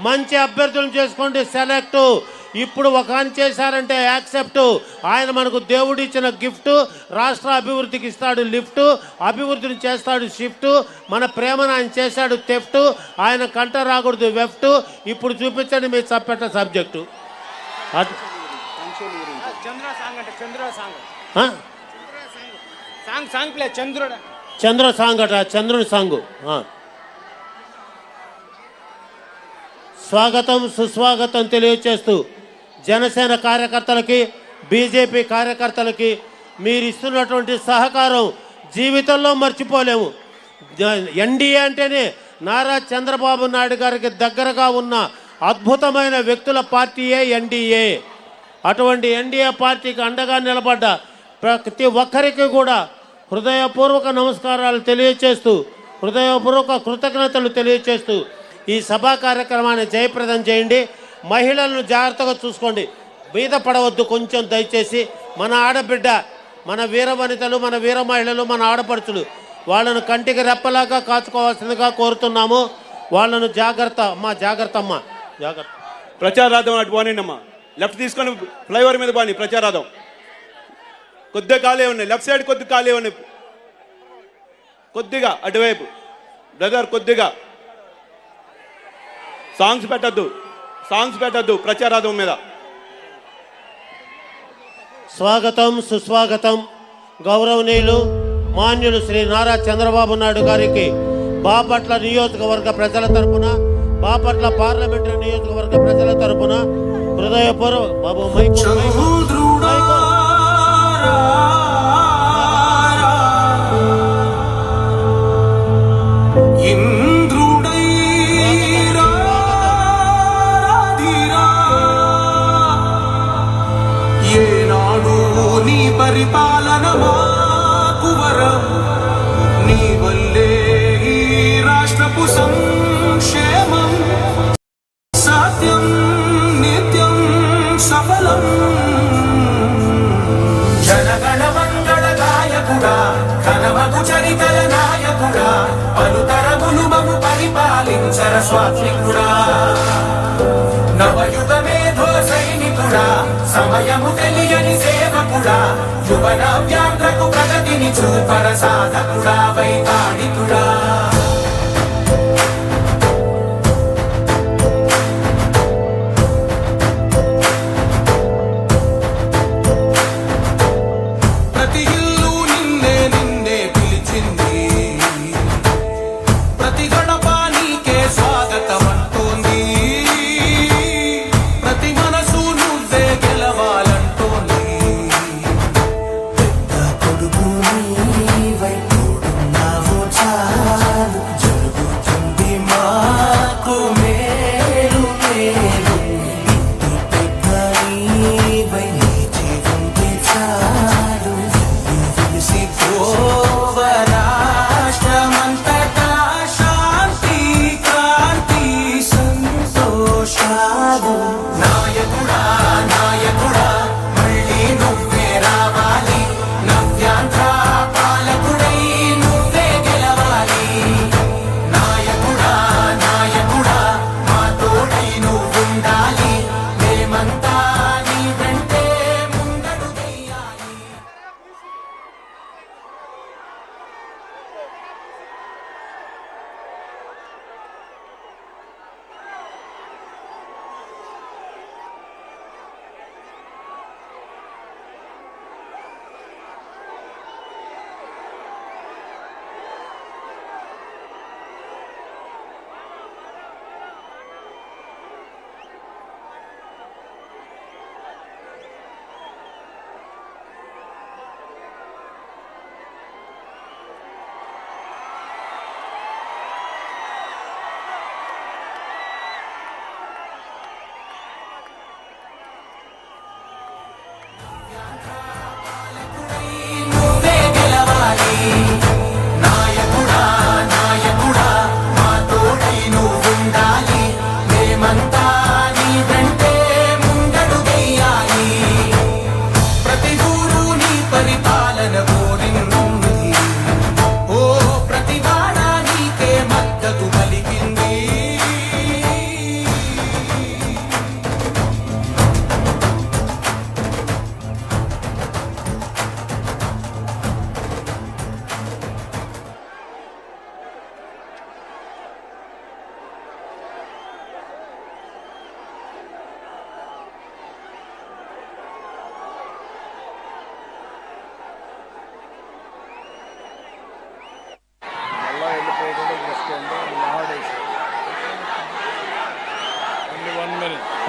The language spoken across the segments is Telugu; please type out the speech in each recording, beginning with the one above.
మంచి అభ్యర్థులను చేసుకోండి సెలెక్ట్. ఇప్పుడు ఒక ఆయన చేశారంటే యాక్సెప్ట్. ఆయన మనకు దేవుడు ఇచ్చిన గిఫ్ట్ రాష్ట్ర అభివృద్ధికి ఇస్తాడు లిఫ్ట్ అభివృద్ధిని చేస్తాడు షిఫ్ట్. మన ప్రేమను ఆయన చేశాడు తెఫ్ట్ ఆయన కంట రాకూడదు వెఫ్ట్. ఇప్పుడు చూపించండి మీ చప్పెట్ట సబ్జెక్టు. చంద్ర సాంగ్ అట చంద్రుని సాంగు ఆ. స్వాగతం సుస్వాగతం తెలియచేస్తూ జనసేన కార్యకర్తలకి బీజేపీ కార్యకర్తలకి మీరు ఇస్తున్నటువంటి సహకారం జీవితంలో మర్చిపోలేము. ఎన్డీఏ అంటేనే నారా చంద్రబాబు నాయుడు గారికి దగ్గరగా ఉన్న అద్భుతమైన వ్యక్తుల పార్టీయే ఎన్డీఏ అటువంటి ఎన్డీఏ పార్టీకి అండగా నిలబడ్డ ప్రతి ఒక్కరికి కూడా హృదయపూర్వక నమస్కారాలు తెలియచేస్తూ హృదయపూర్వక కృతజ్ఞతలు తెలియచేస్తూ ఈ సభా కార్యక్రమాన్ని జయప్రదం చేయండి. మహిళలను జాగ్రత్తగా చూసుకోండి. బీద పడవద్దు కొంచెం దయచేసి. మన ఆడబిడ్డ మన వీర వనితలు మన వీర మహిళలు మన ఆడపడుచులు వాళ్ళను కంటికి రెప్పలాగా కాచుకోవాల్సిందిగా కోరుతున్నాము. వాళ్ళను జాగ్రత్త అమ్మా జాగ్రత్త అమ్మా. జాగ్రత్త. ప్రచారార్థం అటు పోనండి లెఫ్ట్ తీసుకొని ఫ్లైఓవర్ మీద పోని ప్రచారార్థం కొద్దిగా ఖాళీ ఉన్నాయి. లెఫ్ట్ సైడ్ కొద్దిగా ఖాళీ ఉన్నాయి. కొద్దిగా అటువైపు. బ్రదర్ కొద్దిగా. సాంగ్స్ పెట్టద్దు సాంగ్స్ పెట్టద్దు ప్రచారార్థం మీద స్వాగతం సుస్వాగతం గౌరవనీయులు మాన్యులు శ్రీ నారా చంద్రబాబు నాయుడు గారికి బాపట్ల నియోజకవర్గ ప్రజల తరపున బాపట్ల పార్లమెంటరీ నియోజకవర్గ ప్రజల తరపున హృదయపూర్వ బాబు మైకు మైకు. పరిపాలించర స్వాత్మికుడా నవయుగ మేధో సైనికుడా సమయము తెలియని సేవకుడా యువన వ్యాంధ్రకు ప్రగతిని చూపర సాధకుడా వైతాళికుడా.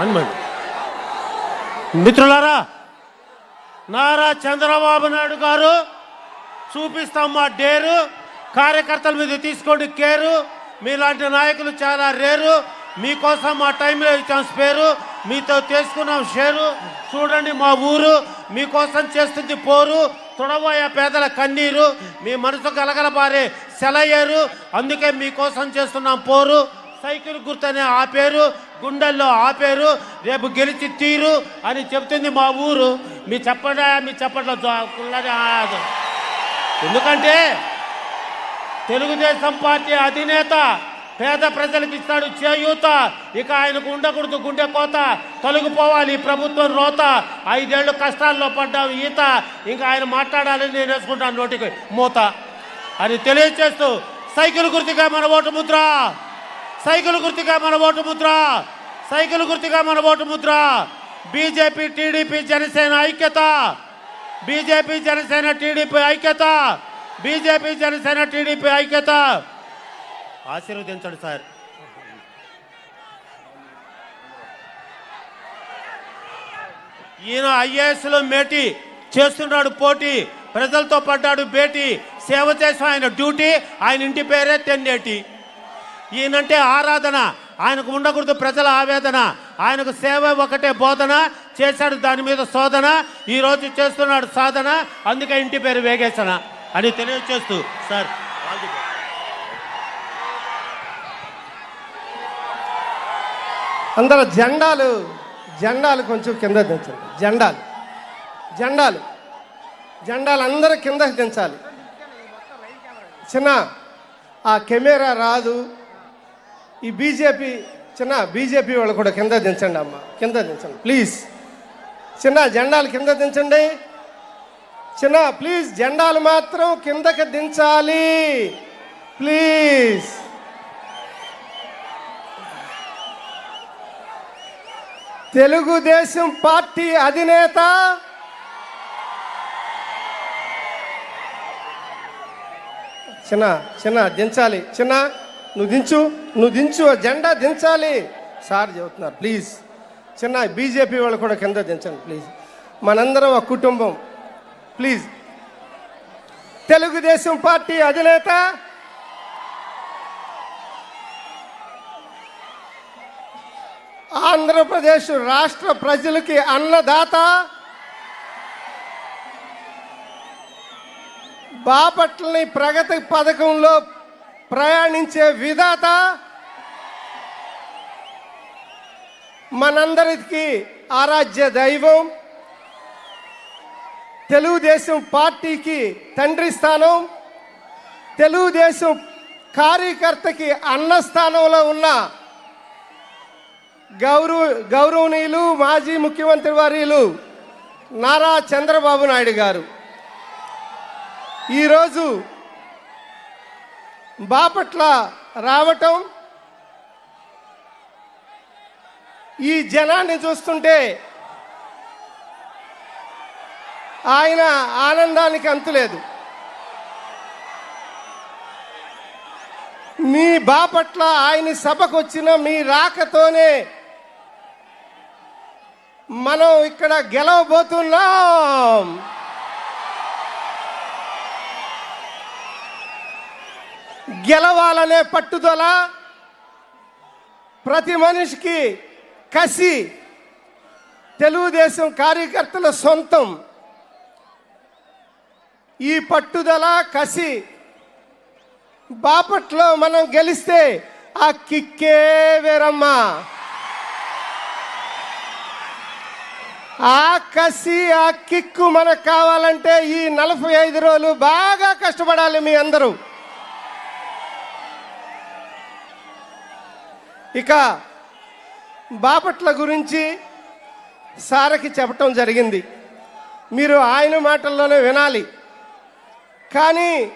అనమాట మిత్రులారా నారా చంద్రబాబు నాయుడు గారు చూపిస్తాం మా డేరు. కార్యకర్తల మీద తీసుకోండి కేరు. మీలాంటి నాయకులు చాలా రేరు. మీకోసం మా టైంలో ఇచ్చాం స్పేరు మీతో తీసుకున్నాం షేరు చూడండి మా ఊరు. మీకోసం చేస్తుంది పోరు. తుడబోయే పేదల కన్నీరు. మీ మనసు గలగలబారే సెలయేరు. అందుకే మీకోసం చేస్తున్నాం పోరు. సైకిల్ గుర్తనే ఆపేరు గుండెల్లో ఆపేరు రేపు గెలిచి తీరు అని చెప్తుంది మా ఊరు. మీ చెప్పడా మీ చెప్పట్లో ఎందుకంటే తెలుగుదేశం పార్టీ అధినేత పేద ప్రజలకు ఇస్తాడు చేయూత. ఇక ఆయనకు ఉండకూడదు గుండె కోత. తొలగిపోవాలి ప్రభుత్వం రోత. ఐదేళ్ళు కష్టాల్లో పడ్డాం ఈత. ఇంకా ఆయన మాట్లాడాలని నేను వేసుకుంటాను నోటికి మూత. అని తెలియచేస్తూ సైకిల్ గుర్తుగా మన ఓటు ముద్ర. సైకిల్ గుర్తుగా మన ఓటు ముద్ర. సైకిల్ గుర్తుగా మన vote Mudra. BJP TDP Janasena ఐక్యత. బీజేపీ జనసేన టీడీపీ ఐక్యత. బీజేపీ జనసేన టీడీపీ ఐక్యత. ఆశీర్వదించండి సార్. ఈయన ఐఏఎస్లో మేటి చేస్తున్నాడు పోటీ. ప్రజలతో పడ్డాడు భేటీ. సేవ చేసిన ఆయన డ్యూటీ. ఆయన ఇంటి పేరే తెన్నేటి ఈయనంటే ఆరాధన. ఆయనకు ఉండకూడదు ప్రజల ఆవేదన. ఆయనకు సేవ ఒకటే బోధన చేశాడు దాని మీద శోధన ఈరోజు చేస్తున్నాడు సాధన అందుకే ఇంటి పేరు వేగేసన అని తెలియచేస్తూ సార్ అందరూ జెండాలు జెండాలు కొంచెం కింద దించండి. జెండాలు. జెండాలు. జెండాలు అందరూ కింద దించాలి. చిన్న ఆ కెమెరా రాదు. ఈ బీజేపీ చిన్న బీజేపీ వాళ్ళు కూడా కింద దించండి అమ్మ. కింద దించండి ప్లీజ్ చిన్న జెండాలు కింద దించండి. చిన్న ప్లీజ్ జెండాలు మాత్రం కిందకి దించాలి. ప్లీజ్ తెలుగుదేశం పార్టీ అధినేత చిన్న చిన్న దించాలి. చిన్న నువ్వు దించు నువ్వు దించు జెండా దించాలి. సార్ చెబుతున్నారు ప్లీజ్ చిన్న బీజేపీ వాళ్ళు కూడా కింద దించండి ప్లీజ్ మనందరం ఒక కుటుంబం ప్లీజ్ తెలుగుదేశం పార్టీ అధినేత ఆంధ్రప్రదేశ్ రాష్ట్ర ప్రజలకి అన్నదాత బాపట్లని ప్రగతి పథకంలో ప్రయాణించే విధాత మనందరికి ఆరాధ్య దైవం తెలుగుదేశం పార్టీకి తండ్రి స్థానం తెలుగుదేశం కార్యకర్తకి అన్న స్థానంలో ఉన్న గౌరవ గౌరవనీయులు మాజీ ముఖ్యమంత్రి వర్యులు నారా చంద్రబాబు నాయుడు గారు. ఈరోజు బాపట్ల రావటం ఈ జనాన్ని చూస్తుంటే ఆయన ఆనందానికి అంతులేదు. మీ బాపట్ల ఆయన సభకు వచ్చిన మీ రాకతోనే మనం ఇక్కడ గెలవబోతున్నాం. గెలవాలనే పట్టుదల ప్రతి మనిషికి కసి తెలుగుదేశం కార్యకర్తల సొంతం. ఈ పట్టుదల కసి బాపట్లో మనం గెలిస్తే ఆ కిక్కే వేరమ్మా. ఆ కసి ఆ కిక్కు మనకు కావాలంటే ఈ నలభై ఐదు రోజులు బాగా కష్టపడాలి మీ అందరూ. ఇక బాపట్ల గురించి సారకి చెప్పటం జరిగింది. మీరు ఆయన మాటల్లోనే వినాలి. కానీ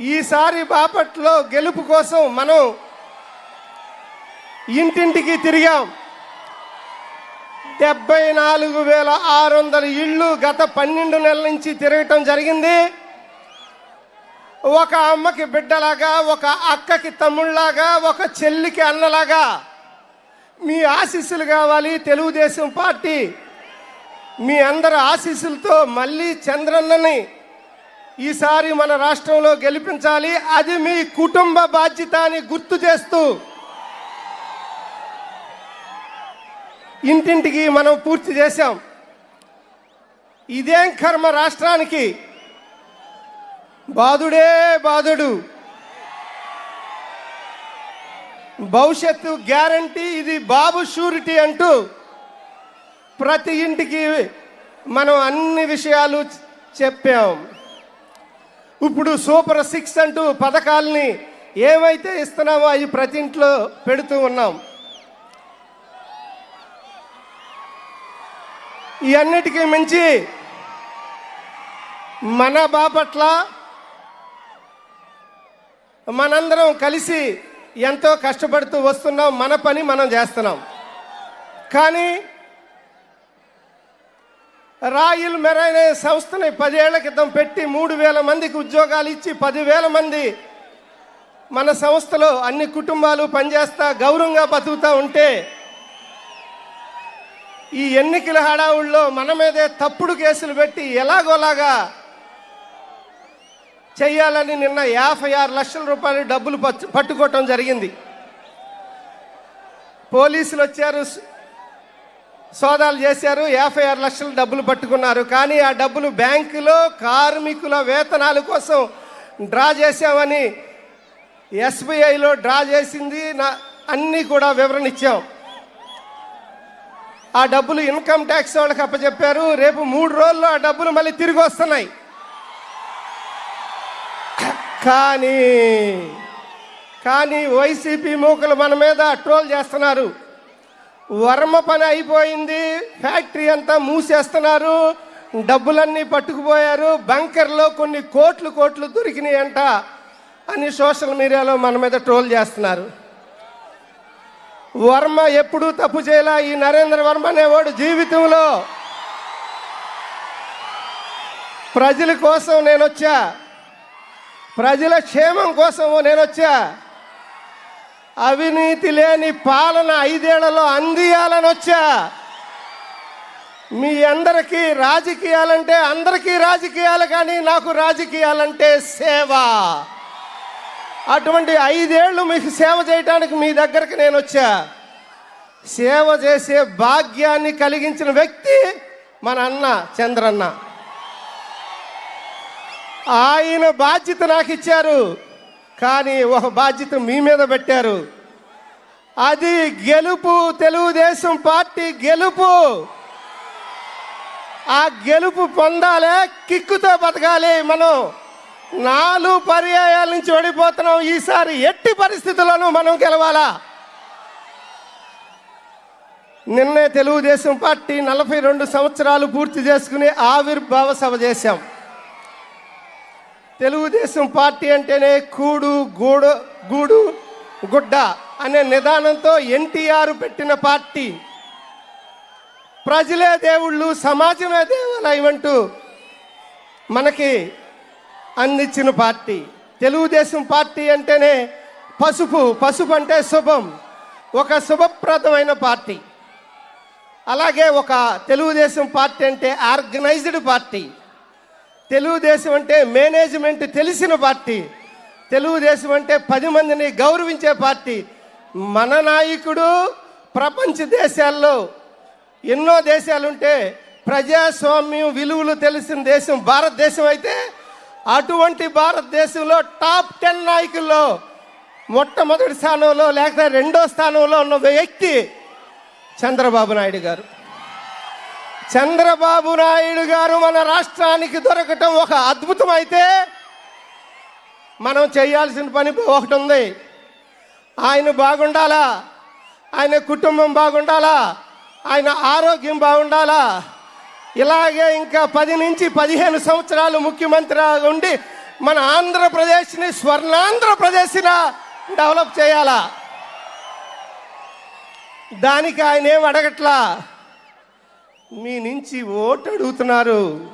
ఈసారి బాపట్లో గెలుపు కోసం మనం ఇంటింటికి తిరిగాం. డెబ్బై నాలుగు వేల ఆరు వందల ఇళ్ళు గత పన్నెండు నెలల నుంచి తిరగటం జరిగింది. ఒక అమ్మకి బిడ్డలాగా ఒక అక్కకి తమ్ముళ్ళలాగా ఒక చెల్లికి అన్నలాగా. మీ ఆశీస్సులు కావాలి తెలుగుదేశం పార్టీ. మీ అందరి ఆశీస్సులతో మళ్ళీ చంద్రన్నని ఈసారి మన రాష్ట్రంలో గెలిపించాలి. అది మీ కుటుంబ బాధ్యత అని గుర్తు చేస్తూ ఇంటింటికి మనం పూర్తి చేశాం. ఇదేం కర్మ రాష్ట్రానికి? బాధుడే బాధుడు. భవిష్యత్తు గ్యారంటీ ఇది బాబు షూరిటీ అంటూ ప్రతి ఇంటికి మనం అన్ని విషయాలు చెప్పాం. ఇప్పుడు సూపర్ సిక్స్ అంటూ పథకాలని ఏవైతే ఇస్తున్నామో అవి ప్రతి ఇంట్లో పెడుతూ ఉన్నాం. ఇవన్నిటికీ మించి మన బాపట్ల మనందరం కలిసి ఎంతో కష్టపడుతూ వస్తున్నాం. మన పని మనం చేస్తున్నాం. కానీ రాయిల్ మెరైన్ సంస్థని పదేళ్ళ క్రితం పెట్టి మూడు వేల మందికి ఉద్యోగాలు ఇచ్చి పదివేల మంది మన సంస్థలో అన్ని కుటుంబాలు పనిచేస్తా గౌరవంగా బతుకుతూ ఉంటే ఈ ఎన్నికల హడావుల్లో మన మీదే తప్పుడు కేసులు పెట్టి ఎలాగోలాగా చేయాలని నిన్న యాభై ఆరు లక్షల రూపాయలు డబ్బులు పట్టుకోవటం జరిగింది. పోలీసులు వచ్చారు సోదాలు చేశారు యాభై ఆరు లక్షలు డబ్బులు పట్టుకున్నారు. కానీ ఆ డబ్బులు బ్యాంకులో కార్మికుల వేతనాల కోసం డ్రా చేశామని ఎస్బీఐలో డ్రా చేసింది నా అన్నీ కూడా వివరణ ఇచ్చాం. ఆ డబ్బులు ఇన్కమ్ ట్యాక్స్ వాళ్ళకి అప్పచెప్పారు. రేపు మూడు రోజుల్లో ఆ డబ్బులు మళ్ళీ తిరిగి వస్తున్నాయి. కానీ కానీ వైసీపీ మూకలు మన మీద ట్రోల్ చేస్తున్నారు. వర్మ పని అయిపోయింది ఫ్యాక్టరీ అంతా మూసేస్తున్నారు డబ్బులన్నీ పట్టుకుపోయారు బంకర్లో కొన్ని కోట్లు కోట్లు దొరికినాయి అంట అని సోషల్ మీడియాలో మన మీద ట్రోల్ చేస్తున్నారు. వర్మ ఎప్పుడూ తప్పు చేయలా ఈ నరేంద్ర వర్మ అనేవాడు జీవితంలో. ప్రజల కోసం నేను వచ్చా. ప్రజల క్షేమం కోసం నేను వచ్చా అవినీతి లేని పాలన ఐదేళ్ళలో అందియాలని వచ్చా మీ అందరికీ రాజకీయాలంటే అందరికీ రాజకీయాలు కానీ నాకు రాజకీయాలంటే సేవ. అటువంటి ఐదేళ్ళు మీకు సేవ చేయడానికి మీ దగ్గరికి నేను వచ్చా సేవ చేసే భాగ్యాన్ని కలిగించిన వ్యక్తి మన అన్న చంద్రన్న. ఆయన బాధ్యత నాకు ఇచ్చారు. కానీ ఒక బాధ్యత మీ మీద పెట్టారు. అది గెలుపు తెలుగుదేశం పార్టీ గెలుపు. ఆ గెలుపు పొందాలే కిక్కుతో బతకాలి మనం. నాలుగు పర్యాయాల నుంచి ఓడిపోతున్నాం. ఈసారి ఎట్టి పరిస్థితుల్లోనూ మనం గెలవాలా? నిన్నే తెలుగుదేశం పార్టీ నలభై రెండు సంవత్సరాలు పూర్తి చేసుకుని ఆవిర్భావ సభ చేశాం. తెలుగుదేశం పార్టీ అంటేనే కూడు గూడు గూడు గుడ్డ అనే నిదానంతో ఎన్టీఆర్ పెట్టిన పార్టీ. ప్రజలే దేవుళ్ళు సమాజమే దేవాలయం అంటూ మనకి అందించిన పార్టీ. తెలుగుదేశం పార్టీ అంటేనే పసుపు పసుపు అంటే శుభం ఒక శుభప్రదమైన పార్టీ. అలాగే ఒక తెలుగుదేశం పార్టీ అంటే ఆర్గనైజ్డ్ పార్టీ. తెలుగుదేశం అంటే మేనేజ్మెంట్ తెలిసిన పార్టీ. తెలుగుదేశం అంటే పది మందిని గౌరవించే పార్టీ. మన నాయకుడు ప్రపంచ దేశాల్లో ఎన్నో దేశాలుంటే ప్రజాస్వామ్యం విలువలు తెలిసిన దేశం భారతదేశం అయితే అటువంటి భారతదేశంలో టాప్ టెన్ నాయకుల్లో మొట్టమొదటి స్థానంలో లేకపోతే రెండో స్థానంలో ఉన్న వ్యక్తి చంద్రబాబు నాయుడు గారు. చంద్రబాబు నాయుడు గారు మన రాష్ట్రానికి దొరకటం ఒక అద్భుతం అయితే మనం చేయాల్సిన పని ఒకటి ఉంది. ఆయన బాగుండాలా? ఆయన కుటుంబం బాగుండాలా? ఆయన ఆరోగ్యం బాగుండాలా? ఇలాగే ఇంకా పది నుంచి పదిహేను సంవత్సరాలు ముఖ్యమంత్రి ఉండి మన ఆంధ్రప్రదేశ్ని స్వర్ణాంధ్రప్రదేశ్లా డెవలప్ చేయాలా? దానికి ఆయన ఏం అడగట్లా? మీ నుంచి ఓటు అడుగుతున్నారు.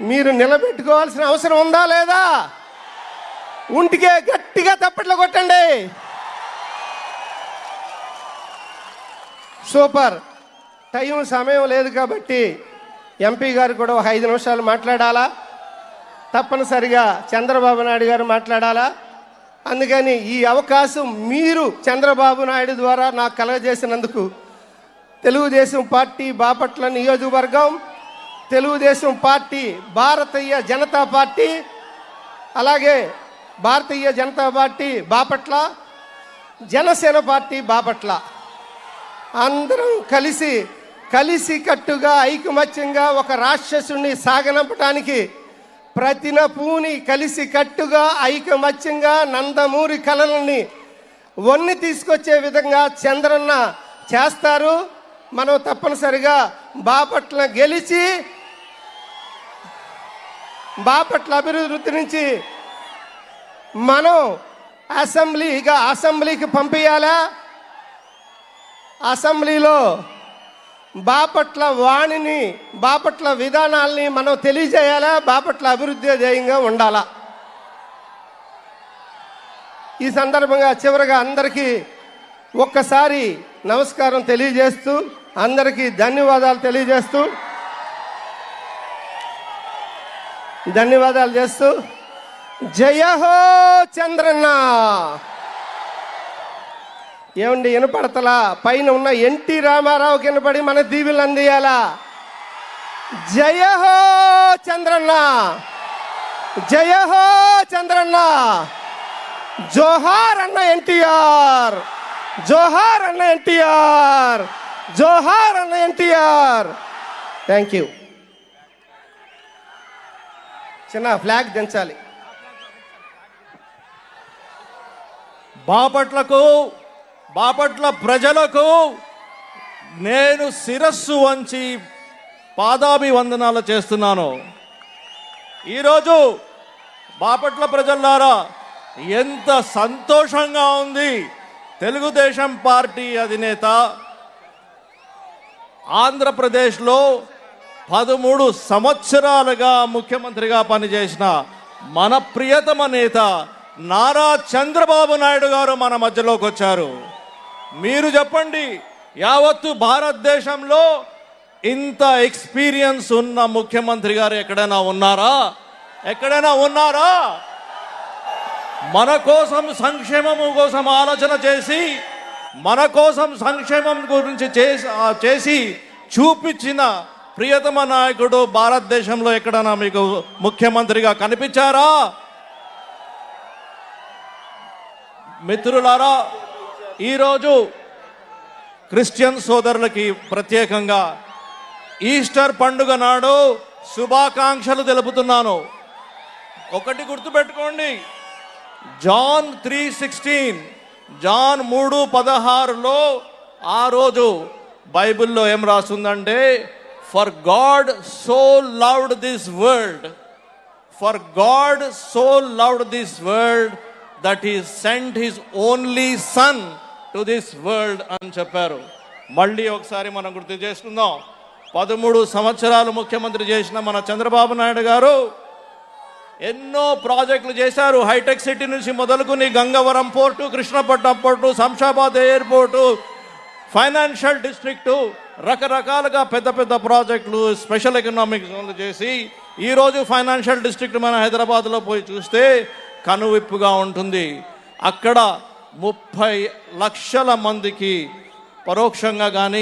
మీరు నిలబెట్టుకోవాల్సిన అవసరం ఉందా లేదా? ఉంటికే గట్టిగా తప్పట్లు కొట్టండి. సూపర్. టైం సమయం లేదు కాబట్టి ఎంపీ గారు కూడా ఒక ఐదు నిమిషాలు మాట్లాడాలా? తప్పనిసరిగా చంద్రబాబు నాయుడు గారు మాట్లాడాలా? అందుకని ఈ అవకాశం మీరు చంద్రబాబు నాయుడు ద్వారా నాకు కలగజేసినందుకు తెలుగుదేశం పార్టీ బాపట్ల నియోజకవర్గం తెలుగుదేశం పార్టీ భారతీయ జనతా పార్టీ అలాగే భారతీయ జనతా పార్టీ బాపట్ల జనసేన పార్టీ బాపట్ల. అందరం కలిసి కలిసి కట్టుగా ఐకమత్యంగా ఒక రాక్షసుని సాగనంపడానికి ప్రతిన పూని కలిసి కట్టుగా ఐకమత్యంగా నందమూరి కళలని వన్ని తీసుకొచ్చే విధంగా చంద్రన్న చేస్తారు. మనం తప్పనిసరిగా బాపట్ల గెలిచి బాపట్ల అభివృద్ధి నుంచి మనం అసెంబ్లీగా అసెంబ్లీకి పంపించాలా అసెంబ్లీలో బాపట్ల వాణిని బాపట్ల విధానాల్ని మనం తెలియజేయాలా? బాపట్ల అభివృద్ధి ధ్యేయంగా ఉండాలా? ఈ సందర్భంగా చివరిగా అందరికీ ఒక్కసారి నమస్కారం తెలియజేస్తూ అందరికీ ధన్యవాదాలు తెలియజేస్తూ ధన్యవాదాలు చేస్తూ జయహో చంద్రన్న! ఏమండి వినపడతలా? పైన ఉన్న ఎన్టీ రామారావు వినపడి మన దీవులు అందియాలా? జయహో చంద్రన్న! జయహో చంద్రన్న! జోహార్ అన్న ఎన్టీఆర్! జోహార్ అన్న ఎన్టీఆర్! జోహార్ అన్న ఎన్టీఆర్. థ్యాంక్ యూ చిన్న ఫ్లాగ్ దించాలి. బాపట్లకు బాపట్ల ప్రజలకు నేను శిరస్సు వంచి పాదాభివందనాలు చేస్తున్నాను. ఈరోజు బాపట్ల ప్రజలారా ఎంత సంతోషంగా ఉంది. తెలుగుదేశం పార్టీ అధినేత ఆంధ్రప్రదేశ్లో పదమూడు సంవత్సరాలుగా ముఖ్యమంత్రిగా పనిచేసిన మన ప్రియతమ నేత నారా చంద్రబాబు నాయుడు గారు మన మధ్యలోకి వచ్చారు. మీరు చెప్పండి యావత్తు భారతదేశంలో ఇంత ఎక్స్పీరియన్స్ ఉన్న ముఖ్యమంత్రి గారు ఎక్కడైనా ఉన్నారా? ఎక్కడైనా ఉన్నారా? మన కోసం సంక్షేమము కోసం ఆలోచన చేసి మన కోసం సంక్షేమం గురించి చేసి చేసి చూపించిన ప్రియతమ నాయకుడు భారతదేశంలో ఎక్కడైనా మీకు ముఖ్యమంత్రిగా కనిపించారా? మిత్రులారా ఈరోజు క్రిస్టియన్ సోదరులకి ప్రత్యేకంగా ఈస్టర్ పండుగ నాడు శుభాకాంక్షలు తెలుపుతున్నాను. ఒకటి గుర్తుపెట్టుకోండి. జాన్ త్రీ సిక్స్టీన్ జాన్ మూడు పదహారులో ఆ రోజు బైబిల్లో ఏం రాస్తుందంటే for God so loved this world for God so loved this world that he sent his only son to this world అని చెప్పారు. మళ్ళీ ఒకసారి మనం గుర్తు చేసుకుందాం. పదమూడు సంవత్సరాలు ముఖ్యమంత్రి చేసిన మన చంద్రబాబు నాయుడు గారు ఎన్నో ప్రాజెక్టులు చేశారు. హైటెక్ సిటీ నుంచి మొదలుకుని Gangavaram port Krishnapatnam port Shamshabad airport financial district రకరకాలుగా పెద్ద పెద్ద ప్రాజెక్టులు స్పెషల్ ఎకనామిక్ జోన్లు చేసి ఈరోజు ఫైనాన్షియల్ డిస్ట్రిక్ట్ మన హైదరాబాద్లో పోయి చూస్తే కనువిప్పుగా ఉంటుంది. అక్కడ ముప్పై లక్షల మందికి పరోక్షంగా కానీ